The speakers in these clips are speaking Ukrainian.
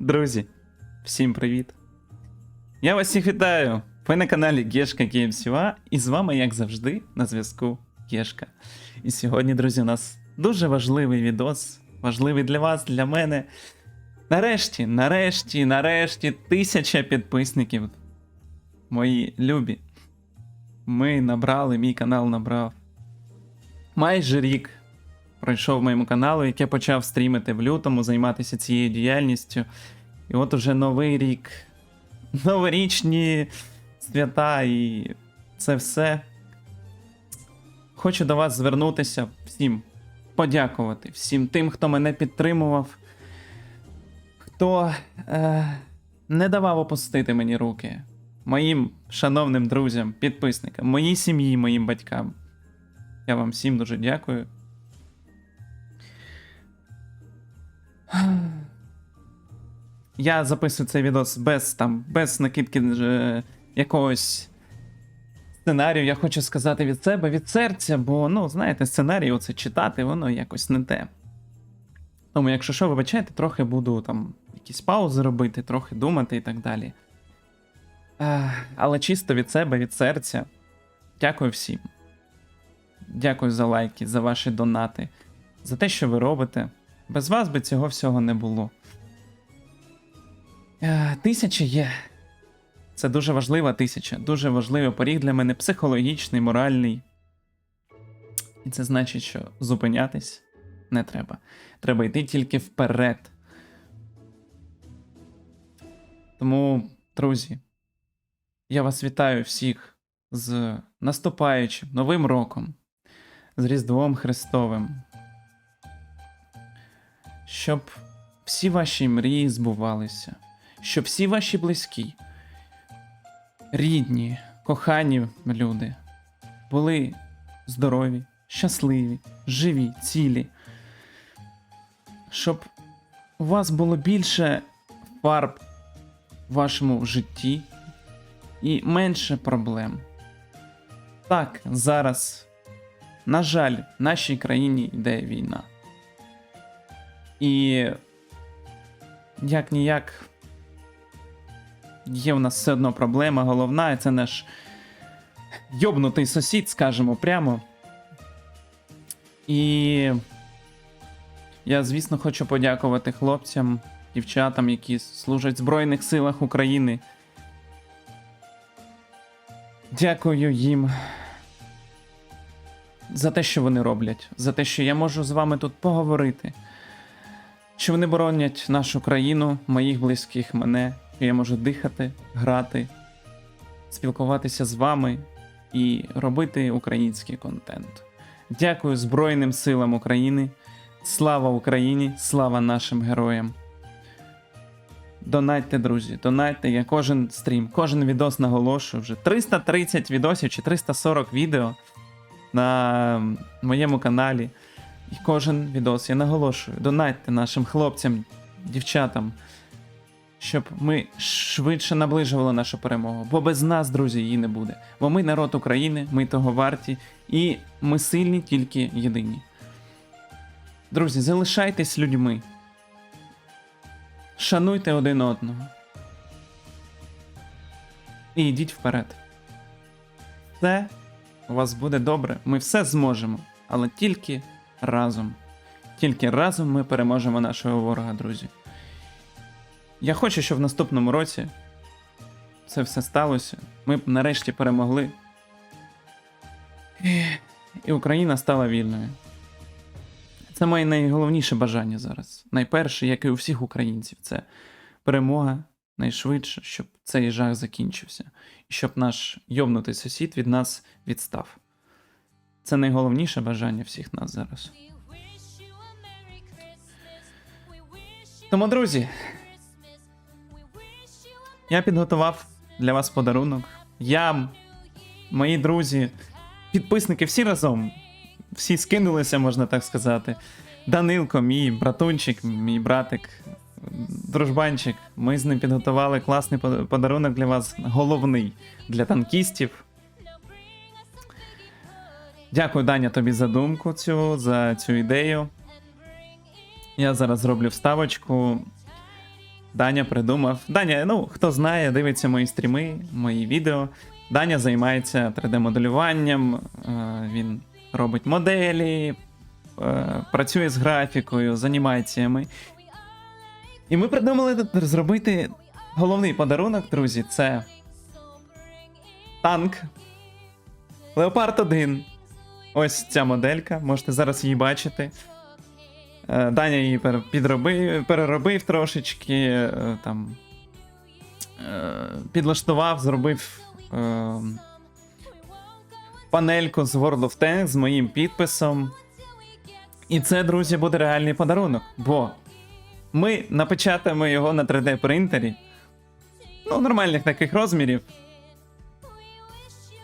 Друзі, всім привіт! Я вас всіх вітаю! Ви на каналі Гешка GameSUA і з вами, як завжди, на зв'язку Гешка. І сьогодні, друзі, у нас дуже важливий відос, важливий для вас, для мене. Нарешті, нарешті, нарешті, тисяча підписників. Мої любі. Ми набрали, мій канал набрав. Майже рік пройшов моєму каналу, як я почав стрімити в лютому, займатися цією діяльністю. І от уже новий рік, новорічні свята і це все. Хочу до вас звернутися всім, подякувати всім тим, хто мене підтримував, хто е, не давав опустити мені руки, моїм шановним друзям, підписникам, моїй сім'ї, моїм батькам. Я вам всім дуже дякую. Я записую цей відос без там, без накидки е, якогось сценарію. Я хочу сказати від себе, від серця, бо, ну, знаєте, сценарій оце читати, воно якось не те. Тому, якщо що, вибачайте, трохи буду там якісь паузи робити, трохи думати і так далі. Е, але чисто від себе, від серця. Дякую всім. Дякую за лайки, за ваші донати, за те, що ви робите. Без вас би цього всього не було. Е, Тисяча є. Це дуже важлива тисяча, дуже важливий поріг для мене психологічний, моральний. І це значить, що зупинятись не треба. Треба йти тільки вперед. Тому, друзі, я вас вітаю всіх з наступаючим Новим роком, з Різдвом Христовим. Щоб всі ваші мрії збувалися, щоб всі ваші близькі, рідні, кохані люди були здорові, щасливі, живі, цілі. Щоб у вас було більше фарб в вашому житті і менше проблем. Так, зараз, на жаль, в нашій країні йде війна. І як ніяк є у нас все одно проблема головна, і це наш йобнутий сусід, скажемо прямо. І я, звісно, хочу подякувати хлопцям, дівчатам, які служать в Збройних силах України. Дякую їм за те, що вони роблять, за те, що я можу з вами тут поговорити. Що вони боронять нашу країну, моїх близьких, мене, що я можу дихати, грати, спілкуватися з вами і робити український контент. Дякую Збройним силам України. Слава Україні! Слава нашим героям! Донайте, друзі, донайте. Я кожен стрім, кожен відос наголошую. Вже 330 відосів чи 340 відео на моєму каналі. І кожен відос я наголошую. Донайте нашим хлопцям, дівчатам, щоб ми швидше наближували нашу перемогу. Бо без нас, друзі, її не буде. Бо ми народ України, ми того варті, і ми сильні тільки єдині. Друзі, залишайтесь людьми. Шануйте один одного. І йдіть вперед. Все у вас буде добре. Ми все зможемо, але тільки разом. Тільки разом ми переможемо нашого ворога, друзі. Я хочу, щоб в наступному році це все сталося. Ми б нарешті перемогли. І, Україна стала вільною. Це моє найголовніше бажання зараз. Найперше, як і у всіх українців, це перемога найшвидше, щоб цей жах закінчився. І щоб наш йобнутий сусід від нас відстав. Це найголовніше бажання всіх нас зараз. Тому, друзі, я підготував для вас подарунок. Я, мої друзі, підписники всі разом, всі скинулися, можна так сказати. Данилко, мій братунчик, мій братик, дружбанчик. Ми з ним підготували класний подарунок для вас, головний для танкістів. Дякую, Даня, тобі за думку цю, за цю ідею. Я зараз зроблю вставочку. Даня придумав. Даня, ну хто знає, дивиться мої стріми, мої відео. Даня займається 3D-моделюванням, е, він робить моделі, е, працює з графікою, з анімаціями. І ми придумали зробити головний подарунок, друзі, це танк Леопард 1. Ось ця моделька, можете зараз її бачити. Е, Даня її підробив, переробив трошечки, е, там, е, підлаштував, зробив панельку з World of Tanks з моїм підписом. І це, друзі, буде реальний подарунок, бо ми напечатаємо його на 3D принтері. Ну, нормальних таких розмірів.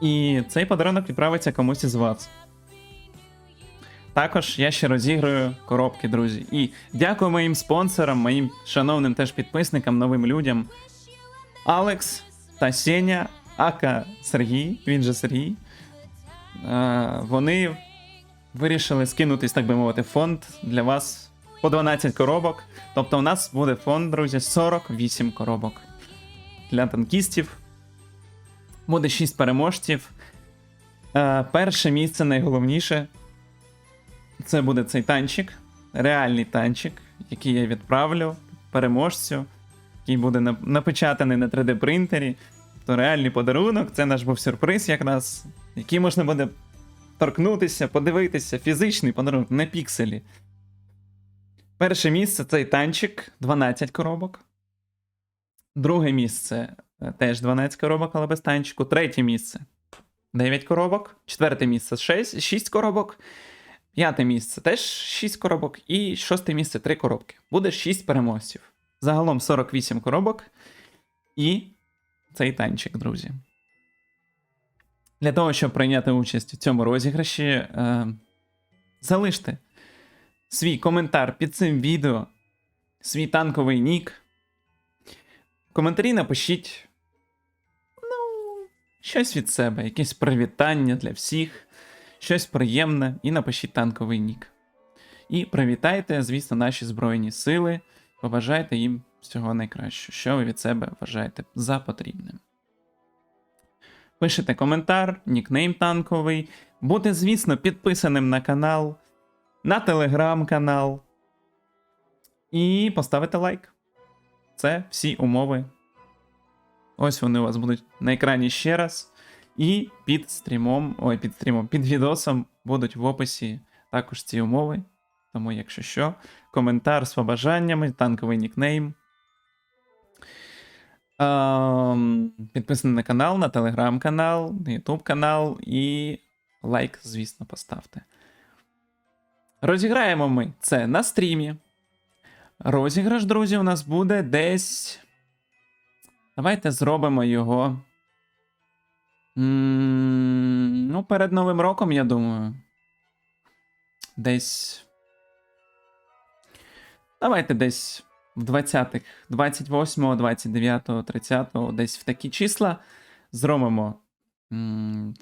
І цей подарунок відправиться комусь із вас. Також я ще розіграю коробки, друзі. І дякую моїм спонсорам, моїм шановним теж підписникам, новим людям. Алекс та Сеня, Ака Сергій, він же Сергій. Е, вони вирішили скинутись, так би мовити, фонд для вас по 12 коробок. Тобто у нас буде фонд, друзі, 48 коробок для танкістів. Буде 6 переможців. Е, перше місце найголовніше. Це буде цей танчик, реальний танчик, який я відправлю переможцю, який буде напечатаний на 3D принтері. То реальний подарунок, це наш був сюрприз, якраз, який можна буде торкнутися, подивитися, фізичний подарунок, не пікселі. Перше місце цей танчик, 12 коробок. Друге місце теж 12 коробок, але без танчику. Третє місце 9 коробок. Четверте місце 6, 6 коробок. П'яте місце теж 6 коробок. І шосте місце 3 коробки. Буде 6 переможців. Загалом 48 коробок. І цей танчик, друзі. Для того, щоб прийняти участь у цьому розіграші, е, залиште свій коментар під цим відео, свій танковий нік. Коментарі напишіть ну, щось від себе, якесь привітання для всіх, щось приємне, і напишіть танковий нік. І привітайте, звісно, наші Збройні Сили. Побажайте їм всього найкращого, що ви від себе вважаєте за потрібним. Пишете коментар, нікнейм танковий. Будьте, звісно, підписаним на канал, на телеграм-канал. І поставите лайк. Це всі умови. Ось вони у вас будуть на екрані ще раз. І під стрімом, ой, під стрімом, під відосом будуть в описі також ці умови. Тому, якщо що, коментар з побажаннями, танковий нікнейм. Ем, підписаний на канал, на телеграм-канал, на ютуб канал і лайк, звісно, поставте. Розіграємо ми це на стрімі. Розіграш, друзі, у нас буде десь. Давайте зробимо його. Ну, перед Новим роком, я думаю. Десь. Давайте десь в 20-х, 28, 29, 30, десь в такі числа зробимо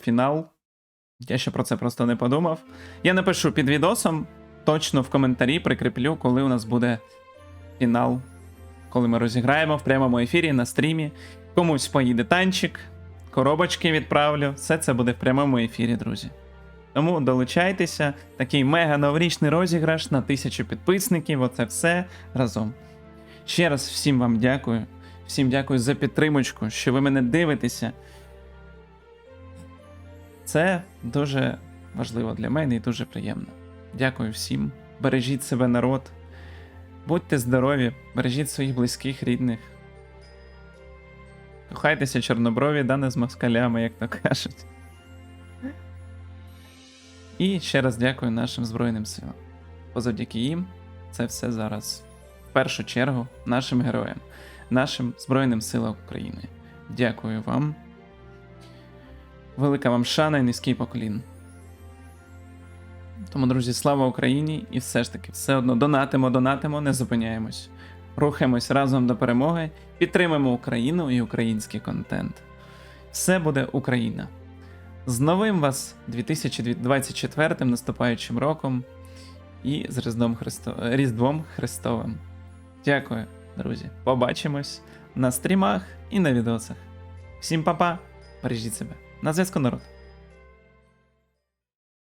фінал. Я ще про це просто не подумав. Я напишу під відосом, точно в коментарі прикріплю, коли у нас буде фінал. Коли ми розіграємо в прямому ефірі на стрімі. Комусь поїде танчик, коробочки відправлю. Все це буде в прямому ефірі, друзі. Тому долучайтеся, такий мега новорічний розіграш на тисячу підписників. Оце все разом. Ще раз всім вам дякую. Всім дякую за підтримочку, що ви мене дивитеся. Це дуже важливо для мене і дуже приємно. Дякую всім. Бережіть себе, народ. Будьте здорові, бережіть своїх близьких, рідних. Кохайтеся чорноброві, да не з москалями, як то кажуть. І ще раз дякую нашим Збройним силам. Бо завдяки їм це все зараз в першу чергу нашим героям, нашим Збройним силам України. Дякую вам. Велика вам шана і низький поклін. Тому, друзі, слава Україні! І все ж таки, все одно донатимо, донатимо, не зупиняємось. Рухаємось разом до перемоги, підтримуємо Україну і український контент. Все буде Україна. З новим вас 2024 наступаючим роком і з Різдвом, Христо... Різдвом Христовим. Дякую. друзі, побачимось на стрімах і на відосах. Всім па-па, бережіть себе. На зв'язку народ.